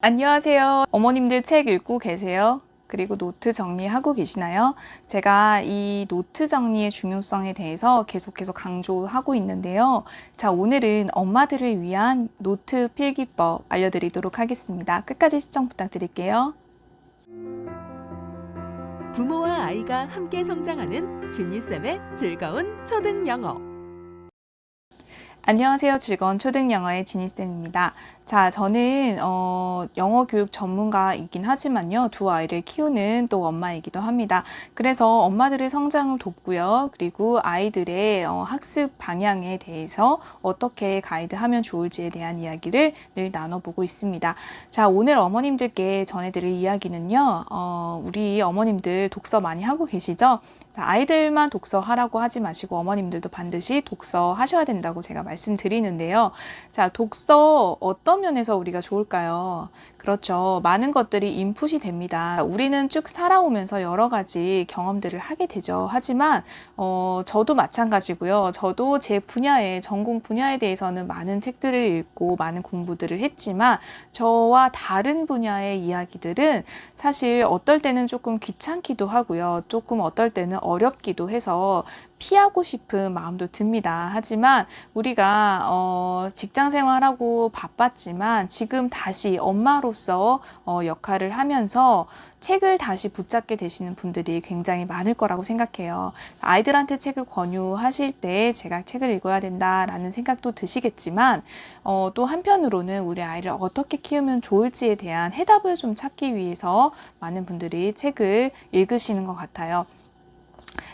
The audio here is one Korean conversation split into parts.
안녕하세요. 어머님들 책 읽고 계세요? 그리고 노트 정리하고 계시나요? 제가 이 노트 정리의 중요성에 대해서 계속해서 강조하고 있는데요. 자, 오늘은 엄마들을 위한 노트 필기법 알려드리도록 하겠습니다. 끝까지 시청 부탁드릴게요. 부모와 아이가 함께 성장하는 지니쌤의 즐거운 초등 영어. 안녕하세요. 즐거운 초등 영어의 지니쌤입니다. 자, 저는 어, 영어 교육 전문가이긴 하지만요. 두 아이를 키우는 또 엄마이기도 합니다. 그래서 엄마들의 성장을 돕고요. 그리고 아이들의 어, 학습 방향에 대해서 어떻게 가이드하면 좋을지에 대한 이야기를 늘 나눠보고 있습니다. 자, 오늘 어머님들께 전해드릴 이야기는요. 어, 우리 어머님들 독서 많이 하고 계시죠? 자, 아이들만 독서 하라고 하지 마시고 어머님들도 반드시 독서 하셔야 된다고 제가 말씀드리는데요. 자, 독서 어떤 면에서 우리가 좋을까요? 그렇죠. 많은 것들이 인풋이 됩니다. 우리는 쭉 살아오면서 여러 가지 경험들을 하게 되죠. 하지만, 어, 저도 마찬가지고요. 저도 제 분야에, 전공 분야에 대해서는 많은 책들을 읽고 많은 공부들을 했지만, 저와 다른 분야의 이야기들은 사실 어떨 때는 조금 귀찮기도 하고요. 조금 어떨 때는 어렵기도 해서 피하고 싶은 마음도 듭니다. 하지만 우리가 어, 직장 생활하고 바빴지만 지금 다시 엄마로서 어, 역할을 하면서 책을 다시 붙잡게 되시는 분들이 굉장히 많을 거라고 생각해요. 아이들한테 책을 권유하실 때 제가 책을 읽어야 된다라는 생각도 드시겠지만 어, 또 한편으로는 우리 아이를 어떻게 키우면 좋을지에 대한 해답을 좀 찾기 위해서 많은 분들이 책을 읽으시는 것 같아요.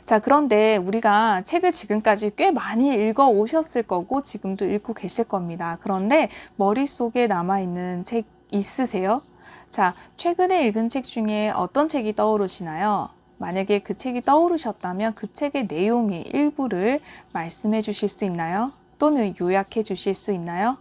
자, 그런데 우리가 책을 지금까지 꽤 많이 읽어 오셨을 거고 지금도 읽고 계실 겁니다. 그런데 머릿속에 남아 있는 책 있으세요? 자, 최근에 읽은 책 중에 어떤 책이 떠오르시나요? 만약에 그 책이 떠오르셨다면 그 책의 내용의 일부를 말씀해 주실 수 있나요? 또는 요약해 주실 수 있나요?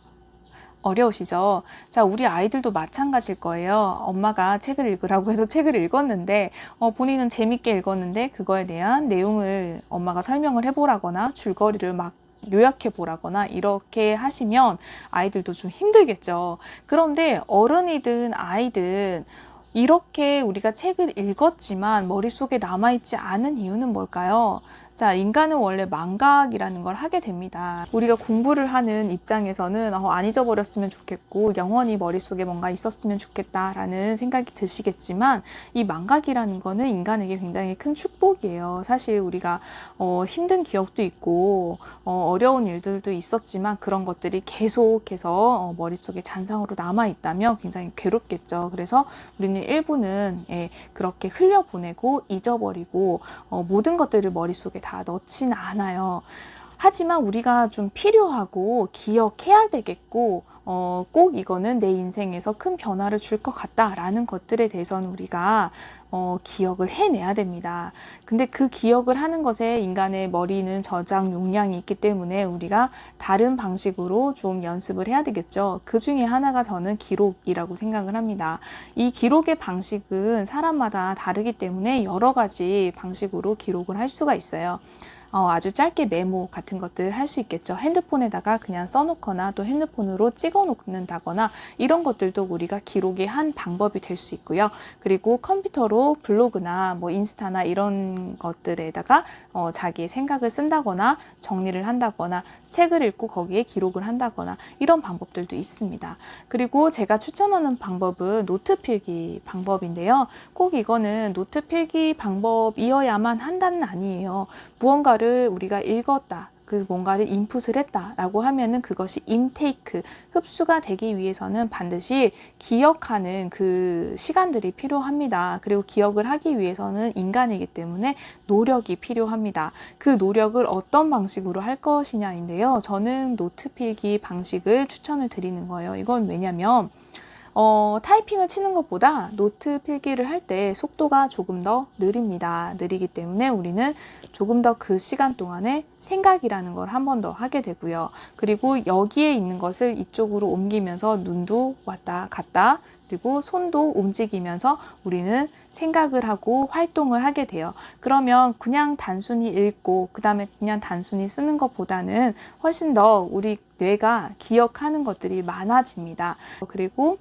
어려우시죠? 자, 우리 아이들도 마찬가지일 거예요. 엄마가 책을 읽으라고 해서 책을 읽었는데, 어, 본인은 재밌게 읽었는데, 그거에 대한 내용을 엄마가 설명을 해보라거나, 줄거리를 막 요약해 보라거나, 이렇게 하시면 아이들도 좀 힘들겠죠. 그런데 어른이든 아이든 이렇게 우리가 책을 읽었지만 머릿속에 남아있지 않은 이유는 뭘까요? 자, 인간은 원래 망각이라는 걸 하게 됩니다. 우리가 공부를 하는 입장에서는 어, 안 잊어버렸으면 좋겠고 영원히 머릿속에 뭔가 있었으면 좋겠다라는 생각이 드시겠지만 이 망각이라는 거는 인간에게 굉장히 큰 축복이에요. 사실 우리가 어, 힘든 기억도 있고 어, 려운 일들도 있었지만 그런 것들이 계속해서 어, 머릿속에 잔상으로 남아 있다면 굉장히 괴롭겠죠. 그래서 우리는 일부는 예, 그렇게 흘려보내고 잊어버리고 어, 모든 것들을 머릿속에 다 넣진 않아요. 하지만 우리가 좀 필요하고 기억해야 되겠고, 어, 꼭 이거는 내 인생에서 큰 변화를 줄 것 같다라는 것들에 대해서는 우리가 어, 기억을 해내야 됩니다. 근데 그 기억을 하는 것에 인간의 머리는 저장 용량이 있기 때문에 우리가 다른 방식으로 좀 연습을 해야 되겠죠. 그 중에 하나가 저는 기록이라고 생각을 합니다. 이 기록의 방식은 사람마다 다르기 때문에 여러 가지 방식으로 기록을 할 수가 있어요. 어, 아주 짧게 메모 같은 것들 할 수 있겠죠. 핸드폰에다가 그냥 써놓거나 또 핸드폰으로 찍어 놓는다거나 이런 것들도 우리가 기록의 한 방법이 될 수 있고요. 그리고 컴퓨터로 블로그나 뭐 인스타나 이런 것들에다가 어, 자기의 생각을 쓴다거나 정리를 한다거나 책을 읽고 거기에 기록을 한다거나 이런 방법들도 있습니다. 그리고 제가 추천하는 방법은 노트 필기 방법인데요. 꼭 이거는 노트 필기 방법이어야만 한다는 아니에요. 무언가를 우리가 읽었다. 그 뭔가를 인풋을 했다라고 하면은 그것이 인테이크, 흡수가 되기 위해서는 반드시 기억하는 그 시간들이 필요합니다. 그리고 기억을 하기 위해서는 인간이기 때문에 노력이 필요합니다. 그 노력을 어떤 방식으로 할 것이냐인데요. 저는 노트 필기 방식을 추천을 드리는 거예요. 이건 왜냐면 어, 타이핑을 치는 것보다 노트 필기를 할 때 속도가 조금 더 느립니다. 느리기 때문에 우리는 조금 더 그 시간 동안에 생각이라는 걸 한 번 더 하게 되고요. 그리고 여기에 있는 것을 이쪽으로 옮기면서 눈도 왔다 갔다 그리고 손도 움직이면서 우리는 생각을 하고 활동을 하게 돼요. 그러면 그냥 단순히 읽고 그 다음에 그냥 단순히 쓰는 것보다는 훨씬 더 우리 뇌가 기억하는 것들이 많아집니다. 그리고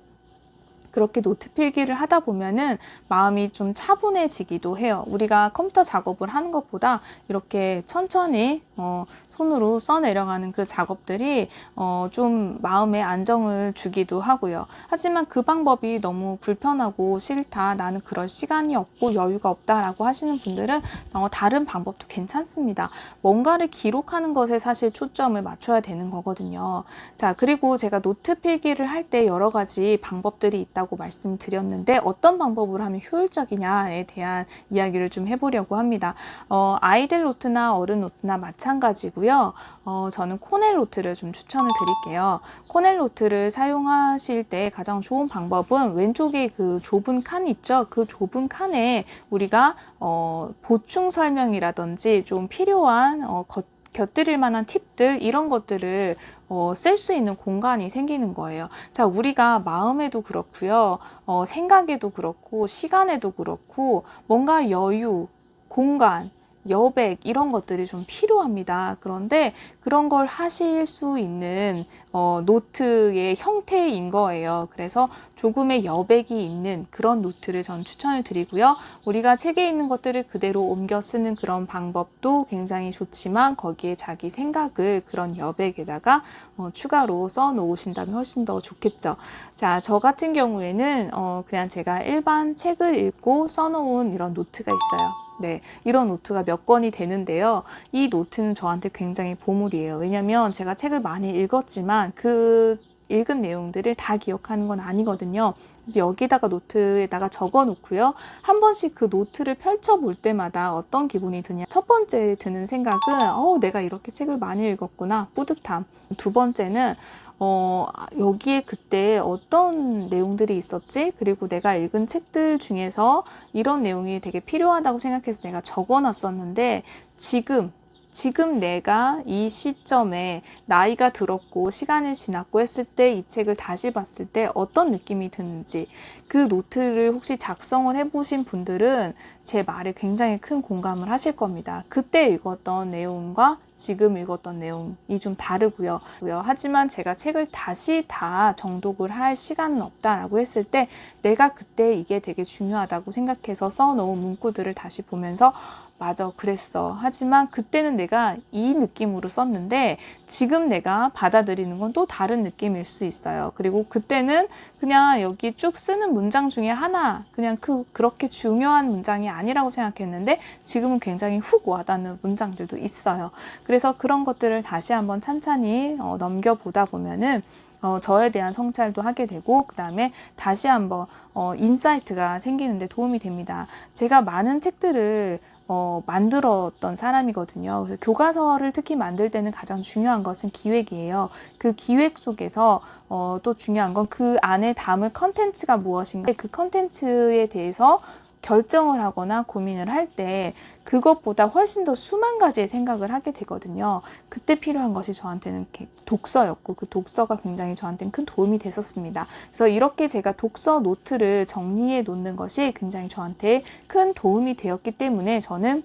그렇게 노트 필기를 하다 보면은 마음이 좀 차분해지기도 해요. 우리가 컴퓨터 작업을 하는 것보다 이렇게 천천히 어, 손으로 써 내려가는 그 작업들이 어, 좀 마음에 안정을 주기도 하고요. 하지만 그 방법이 너무 불편하고 싫다, 나는 그럴 시간이 없고 여유가 없다라고 하시는 분들은 어, 다른 방법도 괜찮습니다. 뭔가를 기록하는 것에 사실 초점을 맞춰야 되는 거거든요. 자, 그리고 제가 노트 필기를 할 때 여러 가지 방법들이 있다고 말씀드렸는데 어떤 방법으로 하면 효율적이냐에 대한 이야기를 좀 해보려고 합니다. 어, 아이들 노트나 어른 노트나 마찬가지고요. 어, 저는 코넬 노트를 좀 추천을 드릴게요. 코넬 노트를 사용하실 때 가장 좋은 방법은 왼쪽에 그 좁은 칸 있죠? 그 좁은 칸에 우리가 어, 보충 설명이라든지 좀 필요한 어, 것 곁들일 만한 팁들 이런 것들을 어, 쓸 수 있는 공간이 생기는 거예요. 자, 우리가 마음에도 그렇고요, 어, 생각에도 그렇고, 시간에도 그렇고, 뭔가 여유, 공간, 여백 이런 것들이 좀 필요합니다. 그런데 그런 걸 하실 수 있는 어, 노트의 형태인 거예요. 그래서 조금의 여백이 있는 그런 노트를 전 추천을 드리고요. 우리가 책에 있는 것들을 그대로 옮겨 쓰는 그런 방법도 굉장히 좋지만 거기에 자기 생각을 그런 여백에다가 어, 추가로 써 놓으신다면 훨씬 더 좋겠죠. 자, 저 같은 경우에는 어, 그냥 제가 일반 책을 읽고 써 놓은 이런 노트가 있어요. 네, 이런 노트가 몇 권이 되는데요. 이 노트는 저한테 굉장히 보물이에요. 왜냐면 제가 책을 많이 읽었지만 그 읽은 내용들을 다 기억하는 건 아니거든요. 그래서 여기다가 노트에다가 적어 놓고요. 한 번씩 그 노트를 펼쳐 볼 때마다 어떤 기분이 드냐. 첫 번째 드는 생각은, 어, 내가 이렇게 책을 많이 읽었구나. 뿌듯함. 두 번째는, 어, 여기에 그때 어떤 내용들이 있었지? 그리고 내가 읽은 책들 중에서 이런 내용이 되게 필요하다고 생각해서 내가 적어 놨었는데, 지금, 지금 내가 이 시점에 나이가 들었고 시간이 지났고 했을 때 이 책을 다시 봤을 때 어떤 느낌이 드는지 그 노트를 혹시 작성을 해보신 분들은 제 말에 굉장히 큰 공감을 하실 겁니다. 그때 읽었던 내용과 지금 읽었던 내용이 좀 다르고요. 하지만 제가 책을 다시 다 정독을 할 시간은 없다라고 했을 때 내가 그때 이게 되게 중요하다고 생각해서 써놓은 문구들을 다시 보면서 맞아, 그랬어. 하지만 그때는 내가 이 느낌으로 썼는데 지금 내가 받아들이는 건 또 다른 느낌일 수 있어요. 그리고 그때는 그냥 여기 쭉 쓰는 문장 중에 하나, 그냥 그, 그렇게 중요한 문장이 아니라고 생각했는데 지금은 굉장히 훅 와닿는 문장들도 있어요. 그래서 그런 것들을 다시 한번 찬찬히 어, 넘겨보다 보면은 어, 저에 대한 성찰도 하게 되고 그 다음에 다시 한번 어, 인사이트가 생기는데 도움이 됩니다. 제가 많은 책들을 어, 만들었던 사람이거든요. 그래서 교과서를 특히 만들 때는 가장 중요한 것은 기획이에요. 그 기획 속에서 어, 또 중요한 건 그 안에 담을 컨텐츠가 무엇인가, 그 컨텐츠에 대해서 결정을 하거나 고민을 할 때 그것보다 훨씬 더 수만 가지의 생각을 하게 되거든요. 그때 필요한 것이 저한테는 독서였고 그 독서가 굉장히 저한테는 큰 도움이 됐었습니다. 그래서 이렇게 제가 독서 노트를 정리해 놓는 것이 굉장히 저한테 큰 도움이 되었기 때문에 저는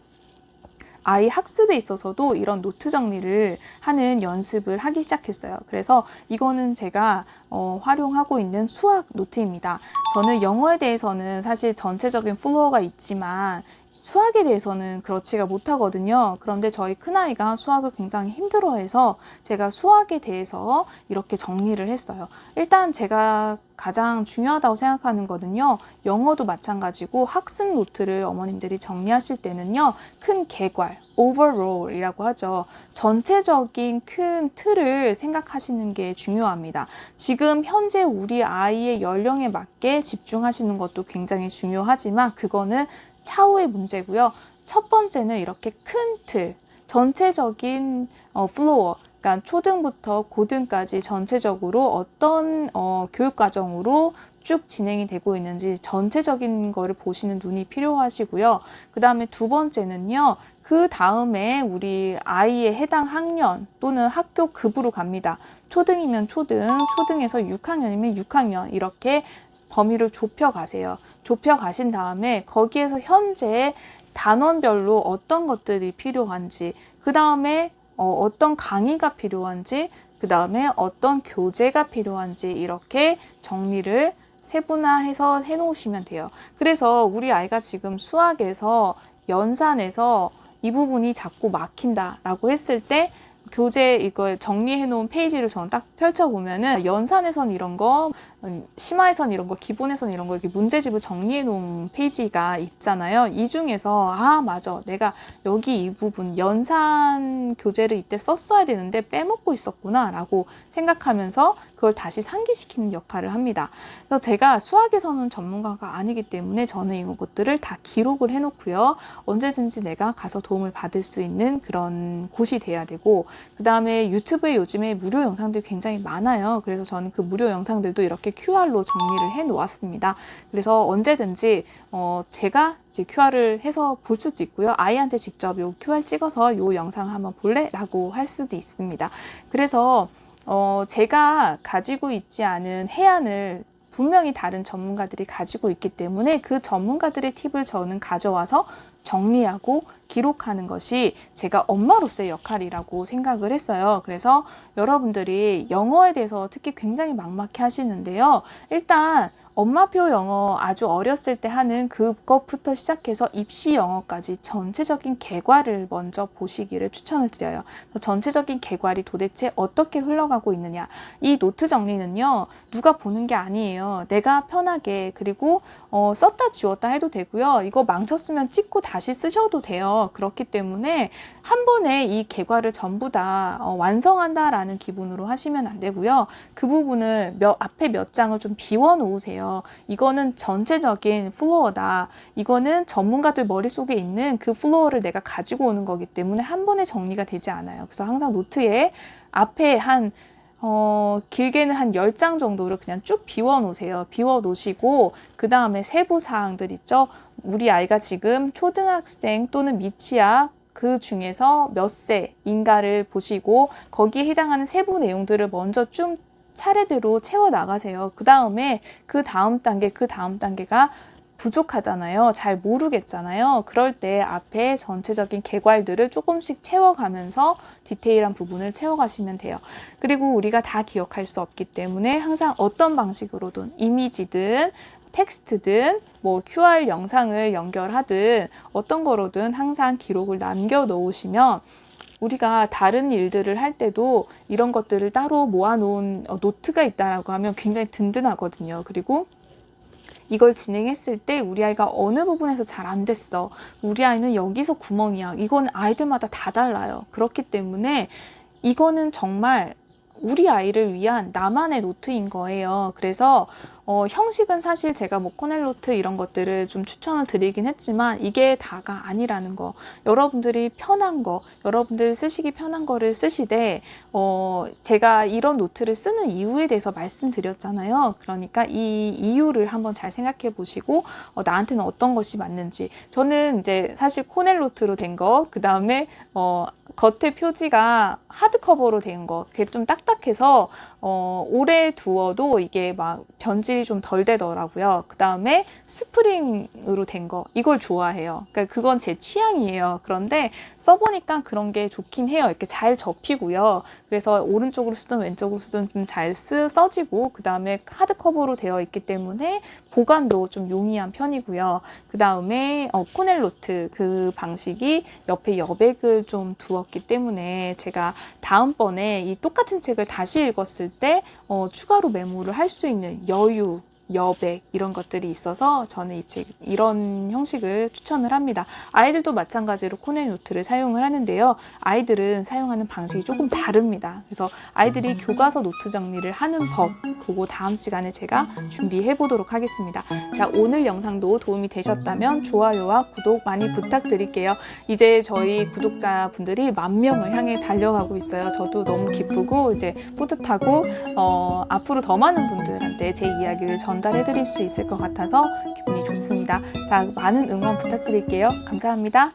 아이 학습에 있어서도 이런 노트 정리를 하는 연습을 하기 시작했어요. 그래서 이거는 제가 어, 활용하고 있는 수학 노트입니다. 저는 영어에 대해서는 사실 전체적인 플로어가 있지만 수학에 대해서는 그렇지가 못하거든요. 그런데 저희 큰아이가 수학을 굉장히 힘들어해서 제가 수학에 대해서 이렇게 정리를 했어요. 일단 제가 가장 중요하다고 생각하는 거는요. 영어도 마찬가지고 학습 노트를 어머님들이 정리하실 때는요. 큰 개괄, overall이라고 하죠. 전체적인 큰 틀을 생각하시는 게 중요합니다. 지금 현재 우리 아이의 연령에 맞게 집중하시는 것도 굉장히 중요하지만 그거는 차후의 문제고요. 첫 번째는 이렇게 큰 틀, 전체적인 어, 플로어, 그러니까 초등부터 고등까지 전체적으로 어떤 어, 교육 과정으로 쭉 진행이 되고 있는지 전체적인 거를 보시는 눈이 필요하시고요. 그 다음에 두 번째는요. 그 다음에 우리 아이의 해당 학년 또는 학교 급으로 갑니다. 초등이면 초등, 초등에서 6학년이면 6학년 이렇게 범위를 좁혀 가세요. 좁혀 가신 다음에 거기에서 현재 단원별로 어떤 것들이 필요한지, 그 다음에 어, 어떤 강의가 필요한지, 그 다음에 어떤 교재가 필요한지 이렇게 정리를 세분화해서 해놓으시면 돼요. 그래서 우리 아이가 지금 수학에서 연산에서 이 부분이 자꾸 막힌다라고 했을 때 교재 이거 정리해 놓은 페이지를 저는 딱 펼쳐 보면은 연산에선 이런 거, 음, 심화에선 이런 거, 기본에선 이런 거 이렇게 문제집을 정리해 놓은 페이지가 있잖아요. 이 중에서 아 맞아, 내가 여기 이 부분 연산 교재를 이때 썼어야 되는데 빼먹고 있었구나라고 생각하면서 그걸 다시 상기시키는 역할을 합니다. 그래서 제가 수학에서는 전문가가 아니기 때문에 저는 이것들을 다 기록을 해놓고요. 언제든지 내가 가서 도움을 받을 수 있는 그런 곳이 돼야 되고 그 다음에 유튜브에 요즘에 무료 영상들이 굉장히 많아요. 그래서 저는 그 무료 영상들도 이렇게 QR로 정리를 해 놓았습니다. 그래서 언제든지 어, 제가 이제 QR을 해서 볼 수도 있고요. 아이한테 직접 요 QR 찍어서 요 영상 한번 볼래? 라고 할 수도 있습니다. 그래서 어, 제가 가지고 있지 않은 해안을 분명히 다른 전문가들이 가지고 있기 때문에 그 전문가들의 팁을 저는 가져와서 정리하고 기록하는 것이 제가 엄마로서의 역할이라고 생각을 했어요. 그래서 여러분들이 영어에 대해서 특히 굉장히 막막해 하시는데요. 일단 엄마표 영어 아주 어렸을 때 하는 그것부터 시작해서 입시 영어까지 전체적인 개괄을 먼저 보시기를 추천을 드려요. 전체적인 개괄이 도대체 어떻게 흘러가고 있느냐. 이 노트 정리는요, 누가 보는 게 아니에요. 내가 편하게, 그리고 어, 썼다 지웠다 해도 되고요. 이거 망쳤으면 찍고 다시 쓰셔도 돼요. 그렇기 때문에 한 번에 이 개괄을 전부 다 어, 완성한다라는 기분으로 하시면 안 되고요. 그 부분을 몇, 앞에 몇 장을 좀 비워 놓으세요. 이거는 전체적인 플로어다. 이거는 전문가들 머릿속에 있는 그 플로어를 내가 가지고 오는 거기 때문에 한 번에 정리가 되지 않아요. 그래서 항상 노트에 앞에 한 어, 길게는 한 10장 정도를 그냥 쭉 비워 놓으세요. 비워 놓으시고, 그 다음에 세부 사항들 있죠? 우리 아이가 지금 초등학생 또는 미취학 그 중에서 몇 세인가를 보시고, 거기에 해당하는 세부 내용들을 먼저 좀 차례대로 채워 나가세요. 그 다음에 그 다음 단계, 그 다음 단계가 부족하잖아요. 잘 모르겠잖아요. 그럴 때 앞에 전체적인 개괄들을 조금씩 채워가면서 디테일한 부분을 채워가시면 돼요. 그리고 우리가 다 기억할 수 없기 때문에 항상 어떤 방식으로든 이미지든 텍스트든 뭐 QR 영상을 연결하든 어떤 거로든 항상 기록을 남겨 놓으시면 우리가 다른 일들을 할 때도 이런 것들을 따로 모아놓은 어, 노트가 있다라고 하면 굉장히 든든하거든요. 그리고 이걸 진행했을 때 우리 아이가 어느 부분에서 잘 안 됐어. 우리 아이는 여기서 구멍이야. 이건 아이들마다 다 달라요. 그렇기 때문에 이거는 정말 우리 아이를 위한 나만의 노트인 거예요. 그래서 어, 형식은 사실 제가 뭐 코넬 노트 이런 것들을 좀 추천을 드리긴 했지만 이게 다가 아니라는 거. 여러분들이 편한 거, 여러분들 쓰시기 편한 거를 쓰시되 어, 제가 이런 노트를 쓰는 이유에 대해서 말씀드렸잖아요. 그러니까 이 이유를 한번 잘 생각해 보시고 어, 나한테는 어떤 것이 맞는지. 저는 이제 사실 코넬 노트로 된 거, 그 다음에 어, 겉에 표지가 하드커버로 된 거, 그게 좀 딱딱해서 어, 오래 두어도 이게 막 변질 이 좀 덜 되더라고요. 그 다음에 스프링으로 된 거, 이걸 좋아해요. 그러니까 그건 제 취향이에요. 그런데 써보니까 그런 게 좋긴 해요. 이렇게 잘 접히고요. 그래서 오른쪽으로 쓰든 왼쪽으로 쓰든 좀 잘 써지고, 그 다음에 하드커버로 되어 있기 때문에 보관도 좀 용이한 편이고요. 그 다음에 어, 코넬 노트 그 방식이 옆에 여백을 좀 두었기 때문에 제가 다음번에 이 똑같은 책을 다시 읽었을 때 어, 추가로 메모를 할 수 있는 여유 여백 이런 것들이 있어서 저는 이 책 이런 형식을 추천을 합니다. 아이들도 마찬가지로 코넬 노트를 사용을 하는데요. 아이들은 사용하는 방식이 조금 다릅니다. 그래서 아이들이 교과서 노트 정리를 하는 법 그거 다음 시간에 제가 준비해 보도록 하겠습니다. 자 오늘 영상도 도움이 되셨다면 좋아요와 구독 많이 부탁드릴게요. 이제 저희 구독자분들이 만 명을 향해 달려가고 있어요. 저도 너무 기쁘고 이제 뿌듯하고 어, 앞으로 더 많은 분들한테 제 이야기를 전달해 드릴 수 있을 것 같아서 기분이 좋습니다. 자, 많은 응원 부탁드릴게요. 감사합니다.